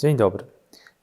Dzień dobry.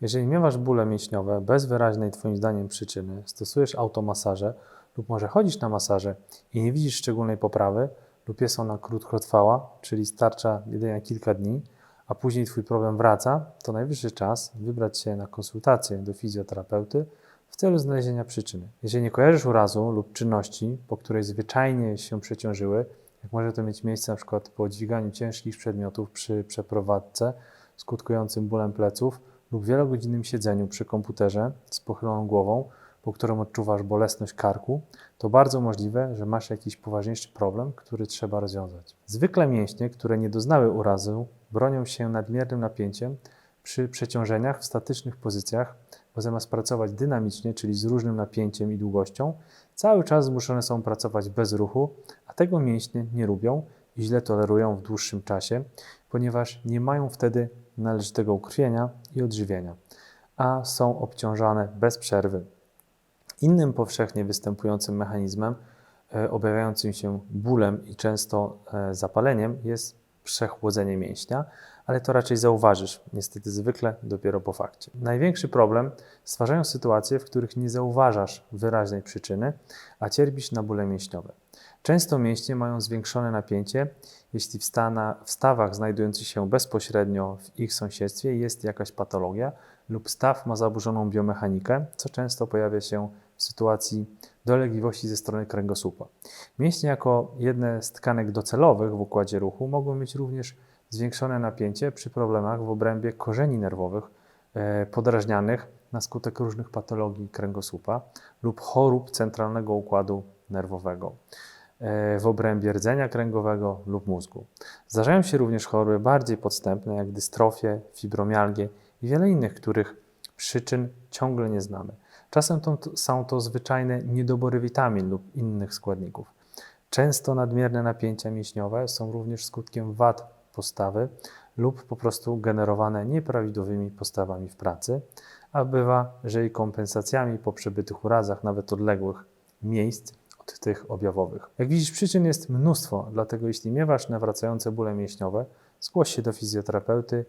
Jeżeli miewasz bóle mięśniowe bez wyraźnej Twoim zdaniem przyczyny, stosujesz automasaże lub może chodzisz na masaże i nie widzisz szczególnej poprawy lub jest ona krótkotrwała, czyli starcza jedynie kilka dni, a później Twój problem wraca, to najwyższy czas wybrać się na konsultację do fizjoterapeuty w celu znalezienia przyczyny. Jeżeli nie kojarzysz urazu lub czynności, po której zwyczajnie się przeciążyły, jak może to mieć miejsce przykład po dźwiganiu ciężkich przedmiotów przy przeprowadzce skutkującym bólem pleców lub wielogodzinnym siedzeniu przy komputerze z pochyloną głową, po którym odczuwasz bolesność karku, to bardzo możliwe, że masz jakiś poważniejszy problem, który trzeba rozwiązać. Zwykle mięśnie, które nie doznały urazu, bronią się nadmiernym napięciem przy przeciążeniach w statycznych pozycjach, bo zamiast pracować dynamicznie, czyli z różnym napięciem i długością, cały czas zmuszone są pracować bez ruchu, a tego mięśnie nie lubią i źle tolerują w dłuższym czasie, ponieważ nie mają wtedy należytego ukrwienia i odżywienia, a są obciążane bez przerwy. Innym powszechnie występującym mechanizmem e, objawiającym się bólem i często e, zapaleniem jest przechłodzenie mięśnia, ale to raczej zauważysz, niestety zwykle dopiero po fakcie. Największy problem stwarzają sytuacje, w których nie zauważasz wyraźnej przyczyny, a cierpisz na bóle mięśniowe. Często mięśnie mają zwiększone napięcie, jeśli w, stana, w stawach znajdujących się bezpośrednio w ich sąsiedztwie jest jakaś patologia lub staw ma zaburzoną biomechanikę, co często pojawia się w sytuacji dolegliwości ze strony kręgosłupa. Mięśnie jako jedne z tkanek docelowych w układzie ruchu mogą mieć również zwiększone napięcie przy problemach w obrębie korzeni nerwowych e, podrażnianych na skutek różnych patologii kręgosłupa lub chorób centralnego układu nerwowego e, w obrębie rdzenia kręgowego lub mózgu. Zdarzają się również choroby bardziej podstępne, jak dystrofie, fibromialgie i wiele innych, których przyczyn ciągle nie znamy. Czasem to, są to zwyczajne niedobory witamin lub innych składników. Często nadmierne napięcia mięśniowe są również skutkiem wad postawy lub po prostu generowane nieprawidłowymi postawami w pracy, a bywa, że i kompensacjami po przebytych urazach, nawet odległych miejsc od tych objawowych. Jak widzisz, przyczyn jest mnóstwo, dlatego jeśli miewasz nawracające bóle mięśniowe, zgłoś się do fizjoterapeuty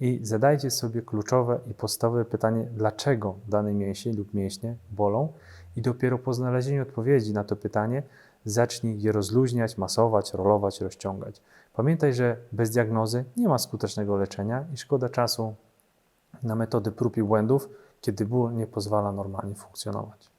i zadajcie sobie kluczowe i podstawowe pytanie, dlaczego dane mięśnie lub mięśnie bolą i dopiero po znalezieniu odpowiedzi na to pytanie zacznij je rozluźniać, masować, rolować, rozciągać. Pamiętaj, że bez diagnozy nie ma skutecznego leczenia i szkoda czasu na metody prób i błędów, kiedy ból nie pozwala normalnie funkcjonować.